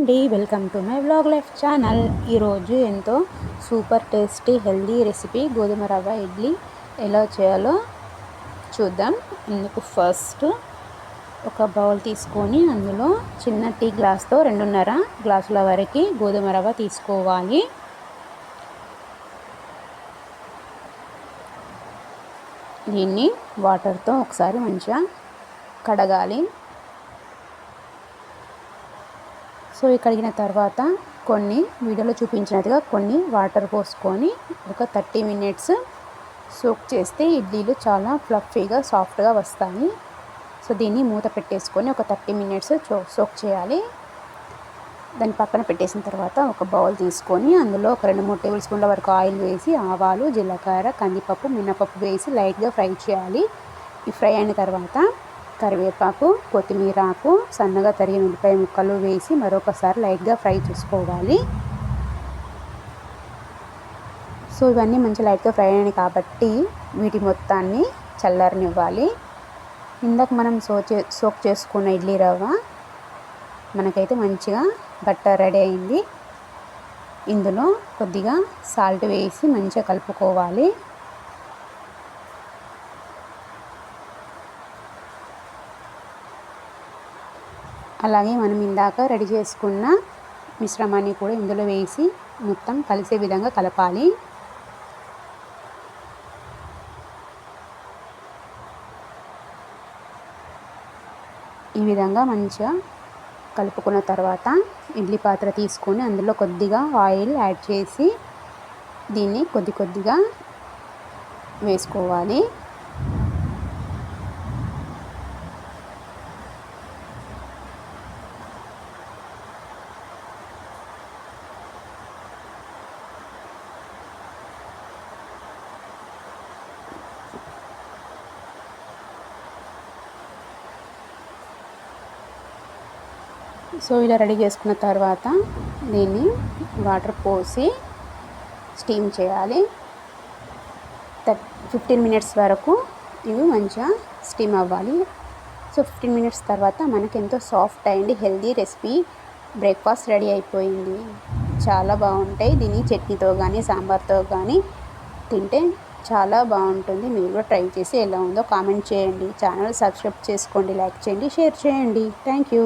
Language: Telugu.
అండి welcome to my blog life channel. ఈరోజు ఎంతో సూపర్ టేస్టీ హెల్దీ రెసిపీ గోధుమ రవ్వ ఇడ్లీ ఎలా చేయాలో చూద్దాం. ఇందుకు ఫస్ట్ ఒక బౌల్ తీసుకొని అందులో చిన్న టీ గ్లాస్తో రెండున్నర గ్లాసుల వరకు గోధుమ రవ్వ తీసుకోవాలి. దీన్ని వాటర్తో ఒకసారి మంచిగా కడగాలి. సో కడిగిన తర్వాత కొన్ని వీడియోలో చూపించినట్టుగా కొన్ని వాటర్ పోసుకొని ఒక థర్టీ మినిట్స్ సోక్ చేస్తే ఇడ్లీలు చాలా ఫ్లఫీగా సాఫ్ట్గా వస్తాయి. సో దీన్ని మూత పెట్టేసుకొని ఒక థర్టీ మినిట్స్ సోక్ చేయాలి. దాని పక్కన పెట్టేసిన తర్వాత ఒక బౌల్ తీసుకొని అందులో ఒక రెండు మూడు టేబుల్ స్పూన్ల వరకు ఆయిల్ వేసి ఆవాలు జీలకర్ర కందిపప్పు మినపప్పు వేసి లైట్గా ఫ్రై చేయాలి. ఈ ఫ్రై అయిన తర్వాత కరివేపాకు కొత్తిమీర ఆకు సన్నగా తరిగిన ఉల్లిపాయ ముక్కలు వేసి మరొకసారి లైట్గా ఫ్రై చేసుకోవాలి. సో ఇవన్నీ మంచి లైట్గా ఫ్రై అయినాయి కాబట్టి వీటి మొత్తాన్ని చల్లారనివ్వాలి. ఇందాక మనం సో చే సోక్ చేసుకున్న ఇడ్లీ రవ్వ మనకైతే మంచిగా బట్టర్ రెడీ అయింది. ఇందులో కొద్దిగా సాల్ట్ వేసి మంచిగా కలుపుకోవాలి. అలాగే మనం ఇందాక రెడీ చేసుకున్న మిశ్రమాన్ని కూడా ఇందులో వేసి మొత్తం కలిసే విధంగా కలపాలి. ఈ విధంగా మంచిగా కలుపుకున్న తర్వాత ఇడ్లీ పాత్ర తీసుకొని అందులో కొద్దిగా ఆయిల్ యాడ్ చేసి దీన్ని కొద్ది కొద్దిగా వేసుకోవాలి. సో ఇలా రెడీ చేసుకున్న తర్వాత దీన్ని వాటర్ పోసి స్టీమ్ చేయాలి. థర్ ఫిఫ్టీన్ మినిట్స్ వరకు ఇవి మంచిగా స్టీమ్ అవ్వాలి. సో ఫిఫ్టీన్ మినిట్స్ తర్వాత మనకి ఎంతో soft and healthy recipe breakfast ready అయిపోయింది. చాలా బాగుంటాయి. దీన్ని చట్నీతో కానీ సాంబార్తో కానీ తింటే చాలా బాగుంటుంది. మీరు కూడా ట్రై చేసి ఎలా ఉందో కామెంట్ చేయండి. ఛానల్ సబ్స్క్రైబ్ చేసుకోండి లైక్ చేయండి షేర్ చేయండి. Thank you.